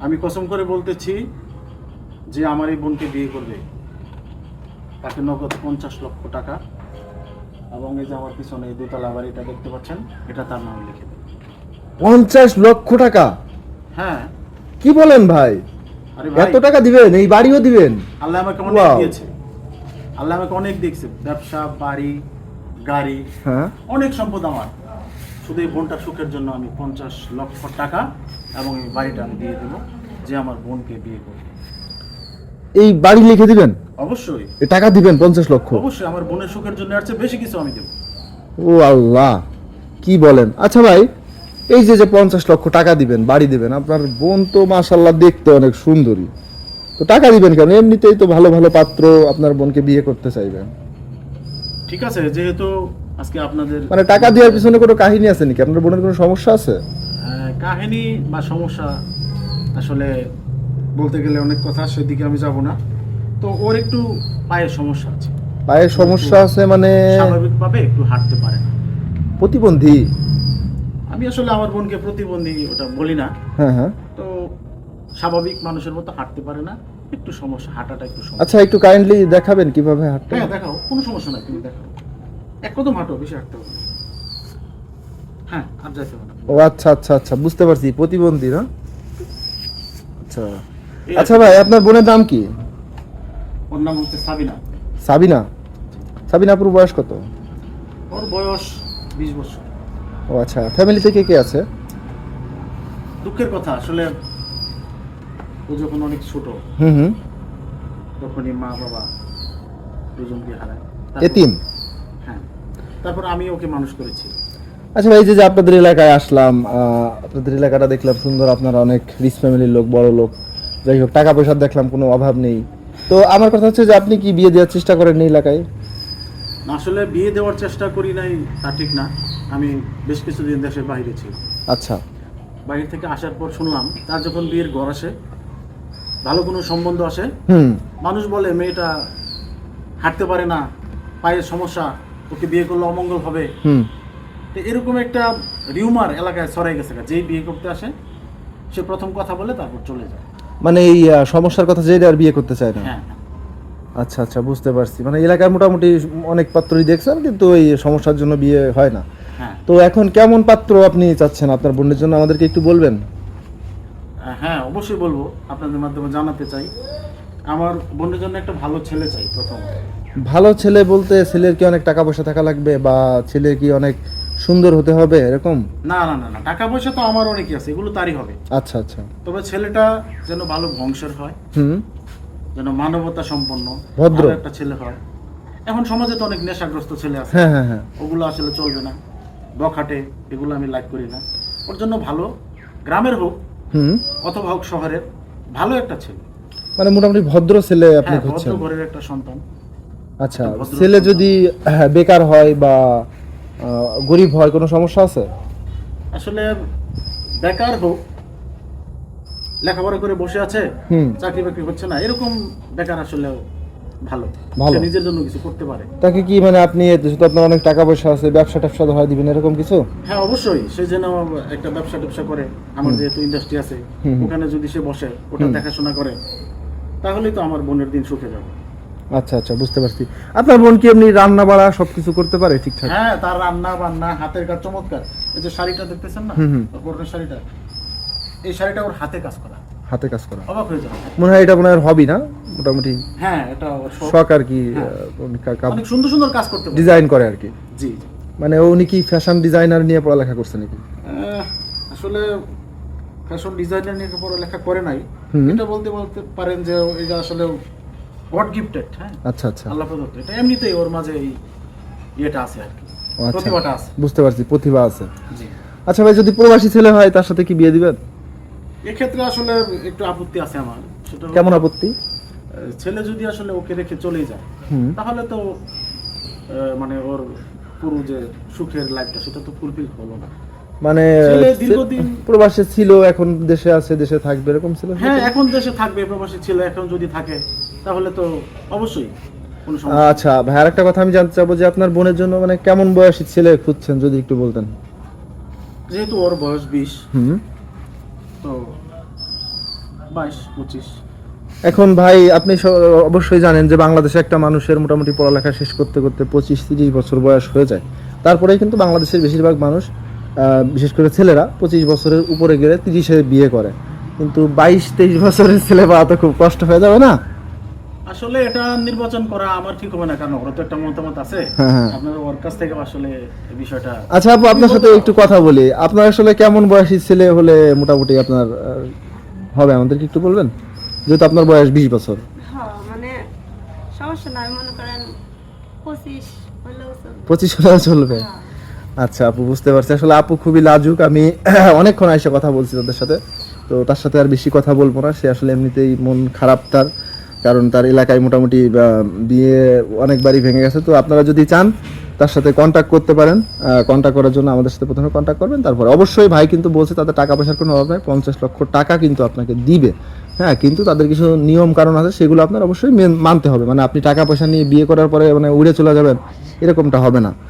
আমি কসম করে বলতেছি যে আমার এই বোনকে বিয়ে করবে। তাকে নগদ পঞ্চাশ লক্ষ টাকা এবং এই যে আমার পিছনে এই দোতলা বাড়িটা দেখতে পাচ্ছেন এটা তার নাম লিখে দেবে। পঞ্চাশ লক্ষ টাকা? হ্যাঁ। কি বলেন ভাই? আরে ভাই। এত টাকা দিবেন এই বাড়িও দিবেন? আল্লাহ আমাকে অনেক Wow. দিয়েছে। আল্লাহ আমাকে অনেক দিয়েছে। ব্যবসা বাড়ি গাড়ি হ্যাঁ। অনেক সম্পদ আমার। শুধু এই বোনটার সুখের জন্য আমি পঞ্চাশ লক্ষ টাকা এবং এই বাড়িটা আমি দিয়ে দেবো যে আমার বোনকে বিয়ে করবে। এই বাড়ি লিখে দিবেন? অবশ্যই। এই টাকা দিবেন পঞ্চাশ লক্ষ? অবশ্যই আমার বোনের সুখের জন্য আর চেয়ে বেশি কিছু আমি দেবো। ও আল্লাহ কি বলেন? আচ্ছা ভাই এই যে যে পঞ্চাশ লক্ষ টাকা দিবেন বাড়ি দিবেন আপনার বোন তো মাশাল্লাহ দেখতে অনেক সুন্দরী। তো টাকা দিবেন কেন? এমনিতেই তো ভালো ভালো পাত্র আপনার বোনকে বিয়ে করতে চাইবেন। ঠিক আছে যেহেতু আজকে আপনাদের মানে টাকা দেওয়ার পিছনে কোনো কাহিনী আছে নাকি? আপনার বোনের কোনো সমস্যা আছে? আহ, কাহিনী বা সমস্যা আসলে বলতে গেলে অনেক কথা সেদিকে আমি যাব না। তো ওর একটু পায়ের সমস্যা আছে। পায়ের সমস্যা আছে মানে স্বাভাবিকভাবে একটু হাঁটতে পারে না। প্রতিবন্ধী? আমি আসলে আমার বোনকে প্রতিবন্ধী ওটা বলি না। হ্যাঁ হ্যাঁ। তো স্বাভাবিক মানুষের মতো হাঁটতে পারে না। একটু সমস্যা হাঁটাটা একটু সমস্যা। আচ্ছা একটু কাইন্ডলি দেখাবেন কীভাবে হাঁটতে হ্যাঁ? দেখাও কোনো সমস্যা নাই তুমি দেখাও। এক কদম হাঁটো বেশি হাঁটতে হবে হ্যাঁ আর যাইতে হবে ও আচ্ছা আচ্ছা আচ্ছা বুঝতে পারছি প্রতিবন্ধী না? আচ্ছা। আচ্ছা ভাই আপনার বোনের নাম কি? ওর নাম হচ্ছে সাবিনা। সাবিনা? সাবিনা আপুর বয়স কত? ওর বয়স বিশ বছর। ও আচ্ছা ফ্যামিলিতে কে কে আছে? দুঃখের কথা আসলে ও যখন অনেক ছোট হুম হুম। তখনই মা বাবা দুজনকে হারায়। এতিম? তারপর আমি ওকে মানুষ করেছি। আচ্ছা ভাই যে আপনাদের এলাকায় আসলাম আপনাদের এলাকাটা দেখলাম সুন্দর আপনারা অনেক রিচ ফ্যামিলির লোক বড় লোক। যাই হোক টাকা পয়সার দেখলাম কোনো অভাব নেই। তো আমার কথা হচ্ছে যে আপনি কি বিয়ে দেওয়ার চেষ্টা করেন এই এলাকায়? না, আসলে বিয়ে দেওয়ার চেষ্টা করি নাই তা ঠিক না। আমি বেশ কিছুদিন দেশের বাইরে ছিল আচ্ছা। বাইরে থেকে আসার পর শুনলাম তার যখন বিয়ের ঘর আসে ভালো কোনো সম্বন্ধ আসে মানুষ বলে মেয়েটা হাঁটতে পারে না পায়ের সমস্যা। ওকে বিয়ে করলে অমঙ্গল হবে। হুম। তো এরকম একটা রিউমার এলাকায় ছড়াই গেছে যেই বিয়ে করতে আসে সে প্রথম কথা বলে তারপর চলে যায়। মানে এই সমস্যার কথা জেনে আর বিয়ে করতে চায় না? হ্যাঁ। হ্যাঁ। আচ্ছা আচ্ছা বুঝতে পারছি। মানে এলাকায় মোটামুটি অনেক পাত্রই দেখছেন কিন্তু এই সমস্যার জন্য বিয়ে হয় না। হ্যাঁ। তো এখন কেমন পাত্র আপনি চাচ্ছেন? আপনার বোনের জন্য আমাদেরকে একটু বলবেন? হ্যাঁ অবশ্যই বলব। আপনাদের মাধ্যমে জানাতে চাই। আমার বোনের জন্য একটা ভালো ছেলে চাই প্রথম। ভালো ছেলে বলতে ছেলের কি অনেক টাকা পয়সা থাকা লাগবে বা ছেলে কি অনেক সুন্দর হতে হবে এরকম? না না না না টাকা পয়সা তো আমার অনেকই আছে এগুলো তারই হবে। আচ্ছা আচ্ছা। তবে ছেলেটা যেন ভালো বংশের হয় হুম। যেন মানবতা সম্পন্ন ভদ্র। একটা ছেলে হয়। এখন সমাজে তো অনেক নেশাগ্রস্ত ছেলে আছে হ্যাঁ হ্যাঁ হ্যাঁ। ওগুলো আসলে চলবে না বখাটে এগুলো আমি লাইক করি না। ওর জন্য ভালো গ্রামের হোক হুম। অথবা হোক শহরের ভালো একটা ছেলে। মানে মোটামুটি ভদ্র ছেলে আপনি হ্যাঁ ভদ্র খুঁজছেন। ঘরের একটা সন্তান। আচ্ছা ছেলে যদি হ্যাঁ, বেকার হয় বা গরিব হয় কোনো সমস্যা আছে? আসলে বেকার হোক লেখাপড়া করে বসে আছে চাকরি বাকরি হচ্ছে না এরকম বেকার আসলে ভালো। ভালো। নিজের জন্য কিছু করতে পারে। তাকে কি মানে আপনি যেহেতু আপনার অনেক টাকা পয়সা আছে ব্যবসা ট্যাবসা ধরা দিবেন এরকম কিছু? হ্যাঁ অবশ্যই। সে যেন একটা ব্যবসা ট্যাবসা করে আমার যেহেতু ইন্ডাস্ট্রি আছে। ওখানে যদি সে বসে ওটা দেখাশোনা করে তাহলেই তো আমার বোনের দিন সুখে যাবে। আচ্ছা আচ্ছা বুঝতে পারছি। আপনার বোন কি এমনি রান্না বাড়া সবকিছু করতে পারে ঠিকঠাক? হ্যাঁ তার রান্না বান্না হাতের কাজ চমৎকার। এই যে শাড়িটা দেখতেছেন না? বোনের শাড়িটা। এই শাড়িটা ওর হাতে কাজ করা। হাতে কাজ করা। অবাক হয়ে যাবে। মনে হয় এটা মনে হয় হবি না? মোটামুটি হ্যাঁ এটা শখ। আর কি হ্যাঁ। অনেক সুন্দর সুন্দর কাজ করতে ডিজাইন করে আর কি। জি। মানে উনি কি ফ্যাশন ডিজাইনার নিয়ে পড়ালেখা করছে নাকি? আসলে ফ্যাশন ডিজাইনার নিয়ে পড়ালেখা করে নাই। এটা বলতে বলতে পারেন যে এটা আসলে গড গিফটেড হ্যাঁ? আচ্ছা আচ্ছা। আল্লাহ প্রদত্ত। এটা এমনিতেই ওর মাঝে এই ইয়েটা আছে আর কি। আচ্ছা। প্রতিভাটা আছে। বুঝতে পারছি প্রতিভা আছে। জি। আচ্ছা ভাই যদি প্রবাসী ছেলে হয় তার সাথে কি বিয়ে দিবেন? এক্ষেত্রে আসলে একটু আপত্তি আছে আমার। সেটা হলো, কেমন আপত্তি? ছেলে যদি আসলে ওকে রেখে চলে যায় হুম। তাহলে তো আহ, মানে ওর পুরো যে সুখের লাইফটা সেটা তো ফুলফিল হলো না। মানে প্রবাসে ছিল এখন দেশে আছে দেশে থাকবে এরকম ছিল? হ্যাঁ এখন দেশে থাকবে প্রবাসী ছেলে এখন যদি থাকে তাহলে তো অবশ্যই। আচ্ছা ভাই আরেকটা কথা আমি জানতে চাবো যে আপনার বোনের জন্য মানে কেমন বয়সী ছেলে খুঁজছেন যদি একটু বলতেন? যেহেতু ওর বয়স বিশ হুম। তো বাইশ পঁচিশ। এখন ভাই আপনি অবশ্যই জানেন যে বাংলাদেশে একটা মানুষের মোটামুটি পড়ালেখা শেষ করতে করতে পঁচিশ তিরিশ বছর বয়স হয়ে যায়। তারপরে কিন্তু বাংলাদেশের বেশিরভাগ মানুষ বিশেষ করে ছেলেরা পঁচিশ বছরের উপরে গেলে তিরিশে বিয়ে করে। কিন্তু বাইশ তেইশ বছরের ছেলে পাওয়া তো খুব কষ্ট হয়ে যাবে না? আসলে এটা নির্বাচন করা আমার ঠিক হবে না কারণ ওরা তো একটা মতামত আছে। হ্যাঁ, হ্যাঁ। আপনার ওর কাছ থেকে আসলে বিষয়টা আচ্ছা আপু আপনার সাথে একটু কথা বলি। আপনার আসলে কেমন বয়সী ছেলে হলে মোটামুটি আপনার হবে? আমাদেরকে একটু বলবেন? যেহেতু আপনার বয়স বিশ বছর। হ্যাঁ মানে সমস্যা নাই মনে করেন পঁচিশ হলেও চলবে। আচ্ছা আপু, বুঝতে পারছি। আসলে আপু খুবই লাজুক। আমি অনেকক্ষণ এসে কথা বলছি তাদের সাথে। তো তার সাথে আর বেশি কথা বলব না। সে আসলে এমনিতেই মন খারাপ তার, কারণ তার এলাকায় মোটামুটি বিয়ে অনেকবারই ভেঙে গেছে। তো আপনারা যদি চান, তার সাথে কন্ট্যাক্ট করতে পারেন। কন্ট্যাক্ট করার জন্য আমাদের সাথে প্রথমে কন্ট্যাক্ট করবেন। তারপর অবশ্যই ভাই কিন্তু বলছে, তাদের টাকা পয়সার কোনো অভাব নেই। পঞ্চাশ লক্ষ টাকা কিন্তু আপনাকে দিবে। হ্যাঁ কিন্তু তাদের কিছু নিয়ম কারণ আছে, সেগুলো আপনার অবশ্যই মানতে হবে। মানে আপনি টাকা পয়সা নিয়ে বিয়ে করার পরে মানে উড়ে চলে যাবেন, এরকমটা হবে না।